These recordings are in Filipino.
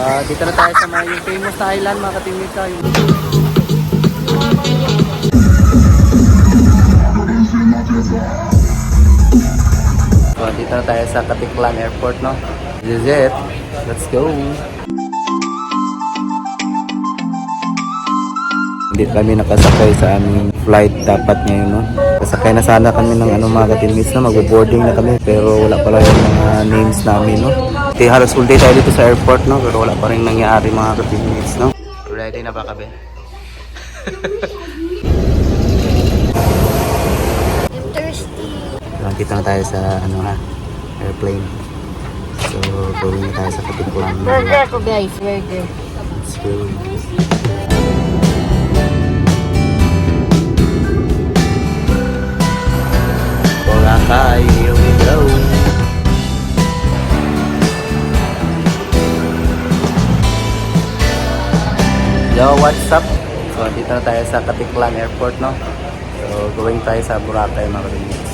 Ah, dito na tayo sa mga yung famous na island mga katimit tayo. So, dito na tayo sa Katiklan Airport, no? This is it. Let's go. Hindi kami nakasakay sa aming flight dapat ngayon, no? Kasakay na sana kami ng ano, mga katimits na magbo-boarding na kami pero wala pala yung mga names namin, no? Okay, halos full day tayo dito sa airport, no? Pero wala pa rin nangyari mga katimits, no? Ready na ba kabe? I'm thirsty. Nakita na tayo sa ano ha, airplane. So, going na tayo sa Katiklan. Burger ko guys, burger. Let's go. Boracay, here we go. Yo, what's up? So, dito na tayo sa Katiklan Airport, no? So, going tayo sa Boracay, mga kaibigan.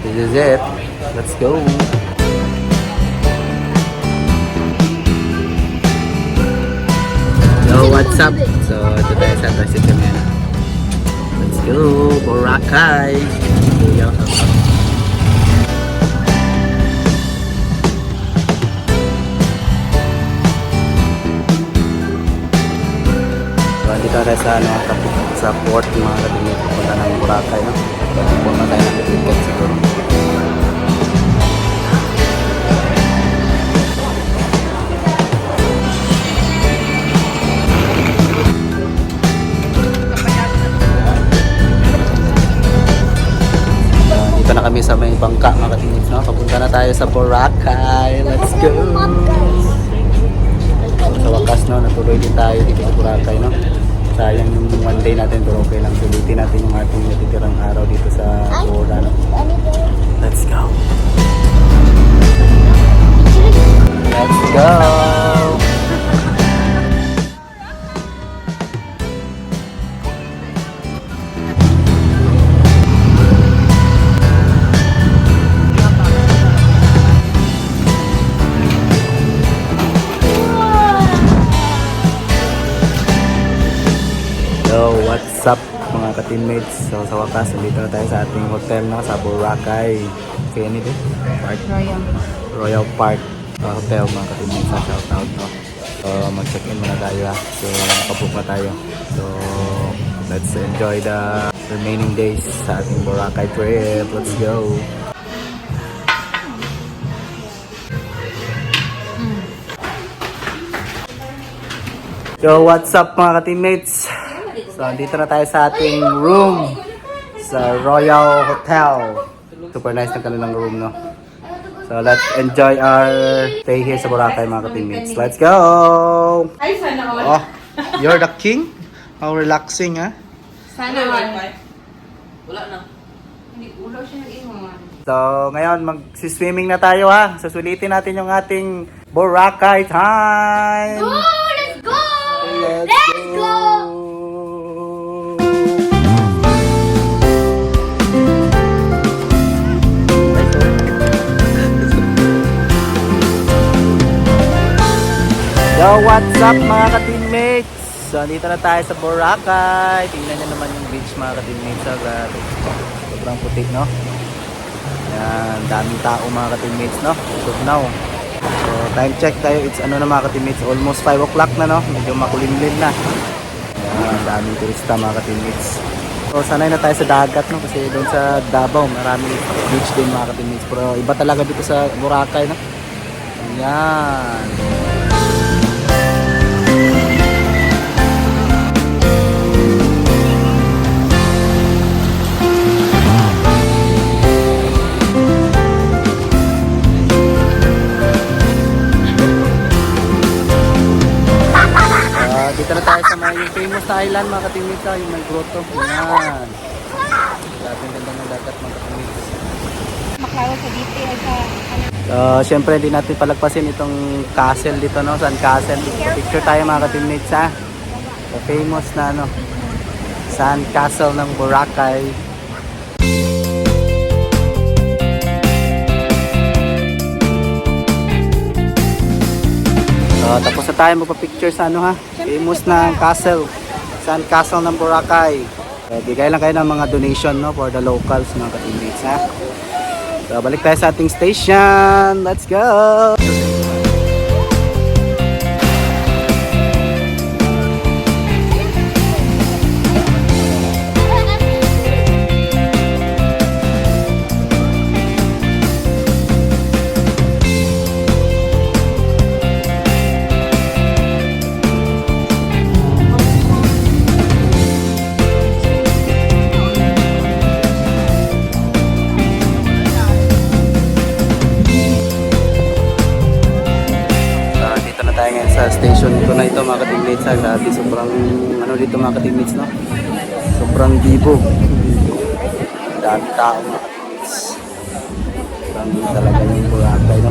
This is it. Let's go. Yo, what's up? So, ito tayo sa ngayon. Let's go, Boracay! Kuya, So, dito tayo sa, ano, kapit- sa port, mga katingin, pupunta ng Boracay, no? Pupunta tayo ng ticket siguro. Dito na kami sa may bangka mga katingin, no? Papunta na tayo sa Boracay. Let's go! Sa wakas, no, natuloy din tayo dito sa Boracay, no? Sayang yung one day natin, pero okay lang. Sulitin natin yung ating natitirang araw dito sa Bora, no? Let's go! Let's go! Mga ka-teammates? So sa wakas, nandito na tayo sa ating hotel na sa Boracay. Kaya nito? Park? Royal. Royal Park uh, Hotel mga ka-teammates. Sa shout out no? So mag-check-in muna tayo ha. So nakabook na tayo. So let's enjoy the remaining days sa ating Boracay trip. Let's go! Yo, what's up mga ka-teammates? So, dito na tayo sa ating room sa Royal Hotel. Super nice na kanilang room, no? So, let's enjoy our stay here sa Boracay mga ka-teammates. Let's go! Ay, sana all. Oh, you're the king? How relaxing, ha? Sana all. Wala na. Hindi, ulo siya nag-ingon. So, ngayon, mag-swimming na tayo, ha? Susulitin natin yung ating Boracay time! Oh, let's go! Let's, Let's go! Yo, what's up mga ka-teammates? So, dito na tayo sa Boracay. Tingnan nyo naman yung beach mga ka-teammates. ha, grabe. Sobrang puti, no? Yan, daming tao mga ka-teammates, no? Good now. So, time check tayo. It's ano na mga ka-teammates, almost 5 o'clock na, no? Medyo makulimlim na. Yan, daming turista mga ka-teammates. So, sanay na tayo sa dagat, no? Kasi doon sa Davao, maraming beach din mga ka-teammates. Pero iba talaga dito sa Boracay, no? Yan. Ah, island mga katimita, yung may grotto. Yan. Grabe ang ganda ng dagat mga katimita. Maklaro sa dito ay sa ano. Uh, Siyempre hindi natin palagpasin itong castle dito, no? San Castle. Picture tayo mga ka-teammates ha. The famous na ano, San Castle ng Boracay. So, tapos na tayo magpa-picture sa ano ha. Famous na castle. Sand Castle ng Boracay. Uh, bigay lang kayo ng mga donation no for the locals mga ka-teammates ha. So balik tayo sa ating station. Let's go! Sa station ko na ito mga ka-teammates ha. Grabe sobrang ano dito mga ka-teammates no. Sobrang bibo. Dami tao mga ka-teammates. Dami talaga yung Boracay no.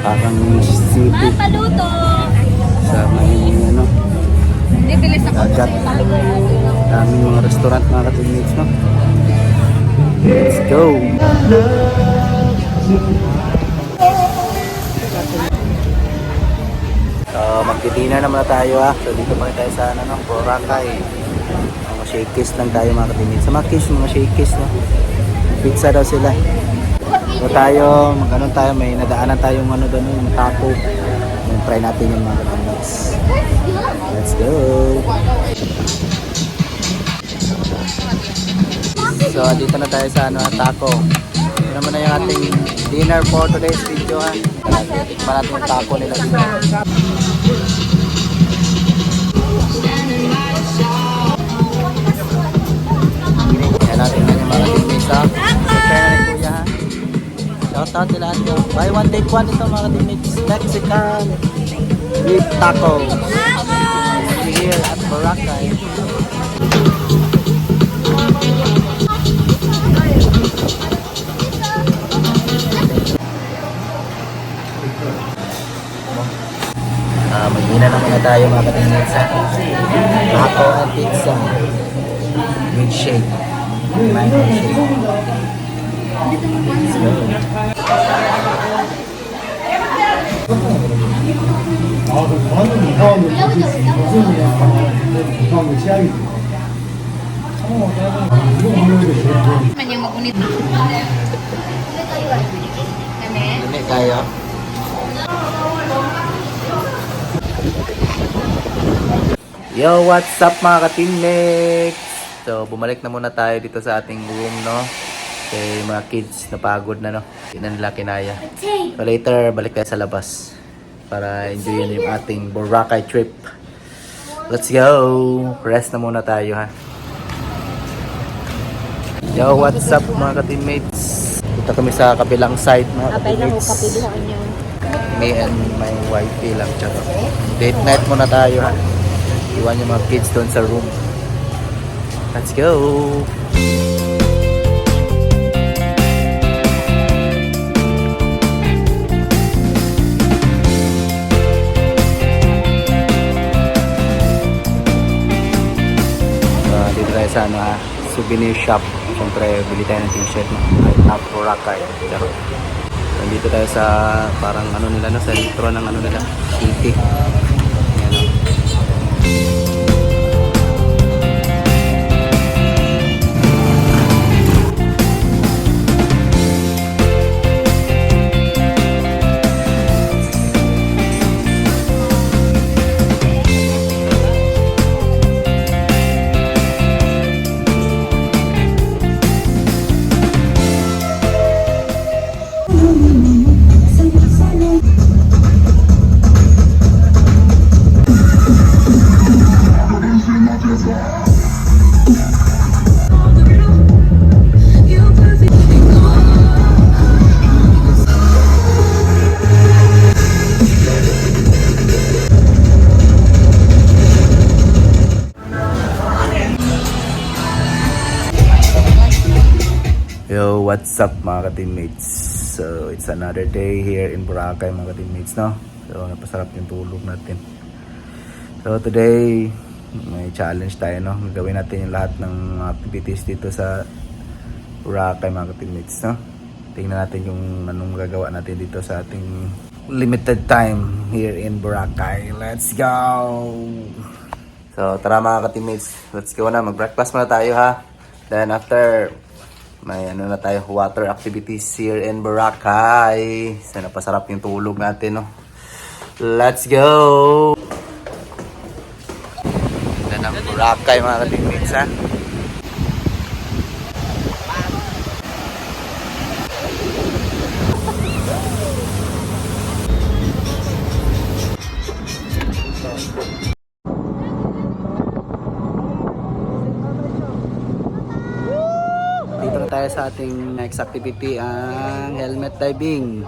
Parang city Paluto! sa may ano dagat. Daming mga restaurant mga ka-teammates no. Let's go! So, magdi-dinner naman na tayo ha. So, dito pa rin tayo sa ano, no, Boracay. Mga shakies lang tayo mga katimid. Sa mga kiss, mga shakies, no. Pizza daw sila. So, tayo, mag-ano tayo, may nadaanan tayong ano doon, yung taco. Yung try natin yung mga katimid. Let's go! So, dito na tayo sa ano, taco. Naman na yung ating dinner for today's video ha. Tikman natin yung taco nila dito. Yan natin na yung mga. Subscribe na rin kuya ha. Shout out sila atin. Buy one take one ito mga teammates. Mexican beef taco. Here at Boracay. Mag-ina na muna tayo mga katingin sa taco and pizza with shake. Mango shake. Let's go. Man yung magunit. Kami? Dumi tayo. Yo, what's up mga ka-teammates? So, bumalik na muna tayo dito sa ating room, no? Kasi mga kids napagod na, no? Hindi na nila kinaya. So, later, balik tayo sa labas para enjoyin yung ating Boracay trip. Let's go! Rest na muna tayo, ha? Yo, what's up mga ka-teammates? Dito kami sa kabilang side, mga ka-teammates. kapilihan niyo. Me and my wifey lang tsaka date night muna tayo ha. Iwan yung mga kids doon sa room. Let's go! Uh, dito tayo sa ano, ah, souvenir shop. Siyempre, bili tayo ng t-shirt na Top Boracay. Pero, eh. nandito tayo sa parang ano nila, no? sa intro ng ano nila, 80 no? Yo, what's up mga ka-teammates? So, it's another day here in Boracay mga ka-teammates, no? So, napasarap yung tulog natin. So, today, may challenge tayo, no? Gagawin natin yung lahat ng activities dito sa Boracay mga ka-teammates, no? Tingnan natin yung anong gagawa natin dito sa ating limited time here in Boracay. Let's go! So, tara mga ka-teammates. Let's go na. Mag-breakfast muna tayo ha. Then after, may ano na tayo, water activities here in Boracay. Sana pasarap yung tulog natin, no? Let's go! Ganda ng Boracay mga ka-teammates ha. Tayo sa ating next activity, ang helmet diving.